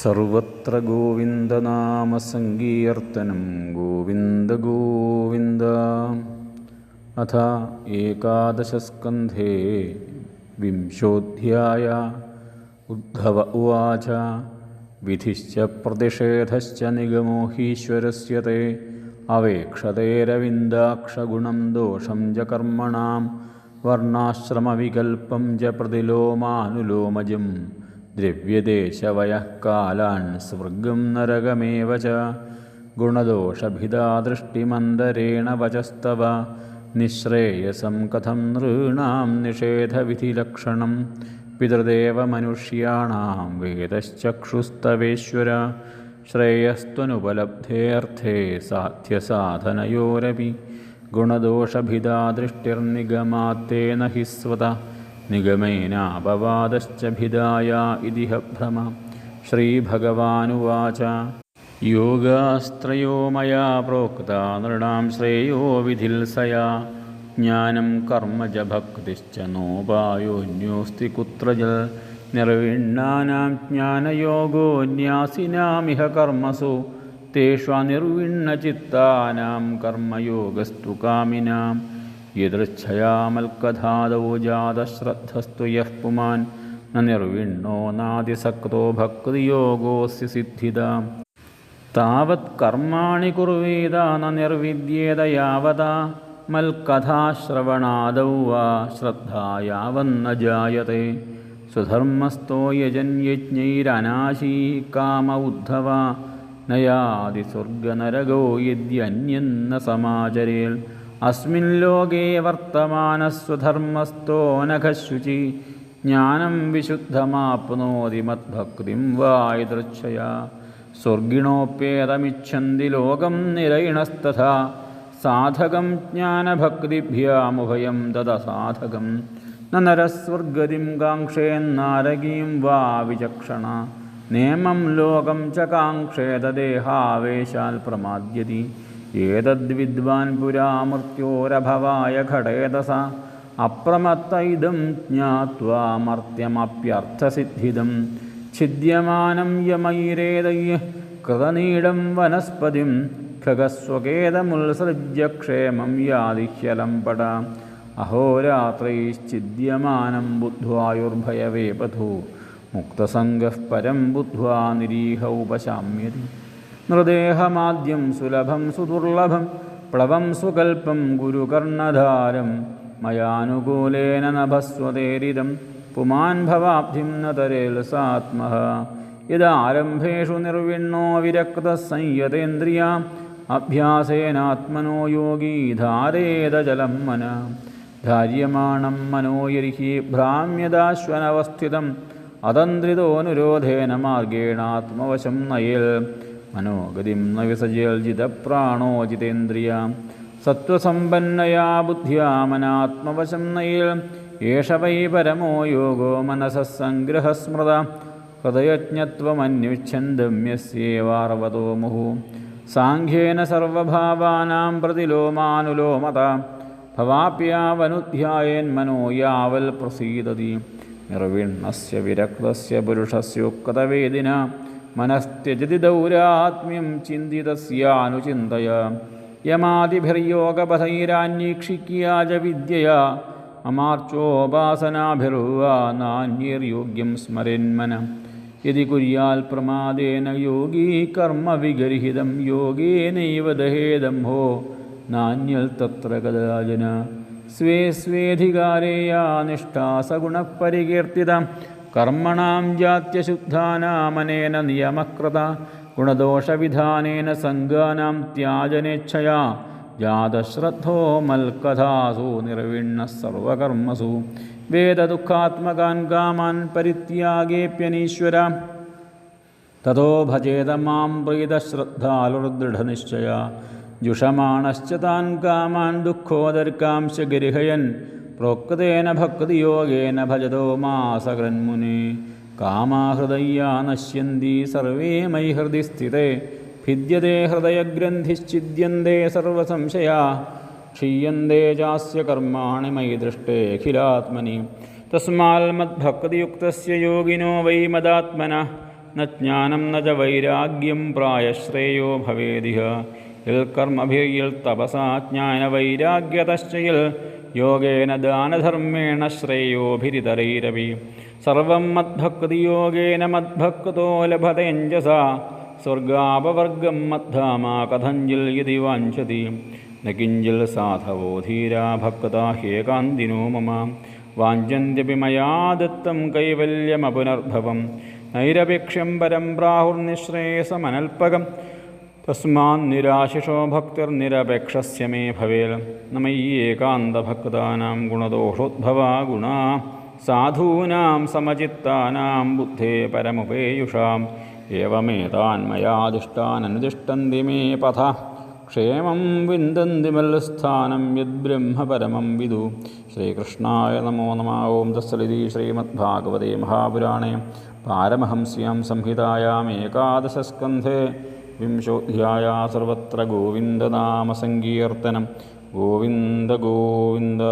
सर्वत्र गोविन्दनामसङ्गीकर्तनं गोविन्दगोविन्द अथ एकादशस्कन्धे विंशोऽध्याय उद्धव उवाच विधिश्च प्रतिषेधश्च निगमोहीश्वरस्य ते अवेक्षतेरविन्दाक्षगुणं दोषं च कर्मणां वर्णाश्रमविकल्पं च प्रतिलोमानुलोमजम् ദ്രവ്യദേശവയഃ കാലാൻ സ്വർഗം നരകമേവ ച. ഗുണദോഷഭിതാ ദൃഷ്ടിമന്തരേണ വചസ്തവ. നിശ്രേയസം കഥം നൃണാം നിഷേധവിധിലക്ഷണം. പിതൃദേവമനുഷ്യാണാം വേദശ്ചക്ഷുസ്തവേശ്വര. ശ്രേയസ്ത്വനുപലബ്ധേऽർത്ഥേ സാധ്യസാധനയോരപി. ഗുണദോഷഭിതാ ദൃഷ്ടിർനിഗമാത്തേന हि നിഗമേനാപവാദശ്ച ഭിദായ ഇതിഹ ഭ്രമ ശ്രീഭഗവാനുവാച. യോഗാസ്ത്രയോ മയാ പ്രോക്ത നൃണാം ശ്രേയോ വിധിൽ സയാ. ജ്ഞാനം കർമ്മജ ഭക്തിശ്ച നോപായോന്യോസ്തി കുത്രജൽ. നിർവിണ്ണാനാം ജ്ഞാനയോഗോന്യാസിനാമിഹ കർമ്മസു. തേഷ്വാനിർവിണ്ണചിത്താനാം കർമ്മയോഗസ്തു കാമിനാം. यदृच्छयामल्कधादौ जातश्रद्धस्तु यः पुमान् न निर्विण्णो नातिसक्तो भक्तियोगोऽसिद्धिदा तावत्कर्माणि कुर्वेदा न निर्विद्येद यावदा। मल्कथाश्रवणादौ वा श्रद्धा यावन्न जायते। सुधर्मस्थो यजन्यज्ञैरनाशी काम उद्धवा न यादि स्वर्गनरगो यद्यन्यन्नन्न അസ്മിൻ ലോകേ വർത്തമാനസ്വധർമ്മസ്ഥോ നഖശുചി ജ്ഞാനം വിശുദ്ധമാപ്നോതി മദ്ഭക്തിം വായുദൃച്ഛയ. സ്വർഗിണോപ്യേതമിച്ഛന്തി ലോകം നിരയിണസ്തഥാ. സാധകം ജ്ഞാനഭക്തിഭ്യാമുഭയം തദസാധകം നരസ്വർഗതിം കാക്ഷേന്നാരകീം വാ വിചക്ഷണ. നേമം ലോകം ച കാക്ഷേതദേഹാവേശാൽ പ്രമാദ്യതി एतद्विद्वान् पुरा मृत्योरभवाय घटेदसा अप्रमत्त इदं ज्ञात्वा मर्त्यमप्यर्थसिद्धिदं। छिद्यमानं यमैरेदयः कृतनीडं वनस्पतिं। खगस्वकेदमुत्सृज्य क्षेमं यादिह्यलम्पट अहोरात्रैश्चिद्यमानं बुद्ध्वायुर्भयवेपथो मुक्तसङ्गः परं बुद्ध्वा निरीह उपशाम्यति। നൃദേഹമാദ്യം സുലഭം സുദുർലഭം പ്ലവം സുകൽപ്പം ഗുരുകർണധാരം മയാനുകൂലേന നഭസ്വതേരിതം പുമാൻ ഭവാബ്ധിം ന ഇതാരംഭേഷു നിർവിണ്ണോ വിരക്ത സംയതേന്ദ്രിയ അഭ്യാസേനാത്മനോ യോഗീ ധാരേതജലം മന. ധാര്യമാണം മനോയരിഹി ഭ്രാമ്യദാശ്വനവസ്ഥിതം അതന്ത്രിതോനുരോധേന മാർഗേണാത്മവശം നയേൽ. മനോഗതിം ന വിസജേൽ ജിതപ്രാണോ ജിതേന്ദ്രിയ സത്വസമ്പന്നയാ ബുദ്ധ്യാ മനാത്മവശം നയിൽ ഏഷ വൈ പരമോ യോഗോ മനസഃ ഹൃദയജ്ഞത്വമന്വിച്ഛന്ദമ്യസ്യേവാർവതോ മുഹു സാഖ്യേന സർവഭാവാനാം പ്രതിലോമാനുലോമത ഭവാപ്യാവനുധ്യായേന്മനോ യാവൽ പ്രസീദതി നിർവിണ്ണസ്യ വിരക്തസ്യ പുരുഷസ്യോക്തവേദിന മനസ്ത്യജതി ദൗരാത്മ്യം ചിന്തിതസ്യാനുചിന്തയ. യമാതിഭിർയോഗപഥൈരാന്വീക്ഷിക്യാജ വിദ്യയാ അമാർച്ചോപാസനാഭിർവാ നാന്യർയോഗ്യം സ്മരന്മന. യതി കുര്യാൽ പ്രമാദേന യോഗീ കർമ്മ വിഗരിഹിതം യോഗേനൈവ ദഹേദംഭോ നാന്യൽ തത്ര കഥാജന സ്വേ സ്വേധികാരേയാ നിഷ്ഠാ സഗുണപരികീർത്തിത കർമ്മണാം ജാത്യശുദ്ധാനാമനേന നിയമകൃത ഗുണദോഷവിധാനേന സംഗാനാം ത്യാജനേച്ഛയാ ജാതശ്രദ്ധോ മൽക്കഥാസു നിർവിണ്ണ സർവകർമ്മസു. വേദദുഃഖാത്മകാൻ കാമാൻ പരിത്യാഗേപ്യനീശ്വര. തഥോ ഭജേത മാം പ്രീതശ്രദ്ധാലുർദൃഢനിശ്ചയ. ജുഷമാണശ്ച താൻ കാമാൻ ദുഃഖോദർക്കാംശ പ്രോക്തേന ഭക്തിയോഗേന ഭജതോ മാസകൃന്മുനി കാമാഹൃദയ്യാ നശ്യന്തി സർവേ മൈ ഹൃദി സ്ഥിതേ. ഭിദ്യത്തെ ഹൃദയഗ്രന്ഥിശ്ചിദ്യന്തേ സർവസംശയാ. ക്ഷീയന്തേ ചാസ്യ കർമാണി മയി ദൃഷ്ടേഖിലാത്മനി തസ്മാൽമദ്ഭക്തിയുക്തസ്യ യോഗിനോ വൈ മദാത്മന. ന ജ്ഞാനം ന ച വൈരാഗ്യം പ്രായശ്രേയോ ഭവേദിഹ. യൽ കർമ്മഭിയിൽ തപസാ ജ്ഞാനവൈരാഗ്യതശ്ചയിൽ योगेन दानधर्मेण श्रेयोभिरितरैरपि। सर्वं मद्भक्तियोगेन मद्भक्तो लभतेञ्जसा स्वर्गापवर्गं मद्धामा कथञ्जिल् यदि वाञ्छति। न किञ्जिल् साधवो धीरा भक्ता ह्येकान्तिनो मम। वाञ्छन्त्यपि मया दत्तं कैवल्यमपुनर्भवं नैरपेक्ष्यं परं प्राहुर्निःश्रेयसमनल्पकं തസ്മാന്നിരാശിഷോ ഭക്തിർനിരപേക്ഷസ്യ മേ ഭവേൽ നമയി ഏകാന്തഭക്താനാം ഗുണദോഷോദ്ഭവ ഗുണ സാധൂനാം സമചിത്താനാം ബുദ്ധേ പരമുപേയുഷാം ഏവമേതാന്മയാദിഷ്ടാനനുതിഷ്ടന്തി മേ പഥ ക്ഷേമം വിന്ദന്തി മല്ലസ്ഥാനം യദ്ബ്രഹ്മപരമം വിദു ശ്രീകൃഷ്ണായ നമോ നമ ഓം തസ്സലിതി ശ്രീമദ്ഭാഗവതേ മഹാപുരാണേ പാരമഹംസ്യാം സംഹിതായാം ഏകാദശസ്കന്ധേ വിംശോധ്യായ സർവത്ര ഗോവിന്ദനാമസങ്കീർത്തനം. ഗോവിന്ദ ഗോവിന്ദ.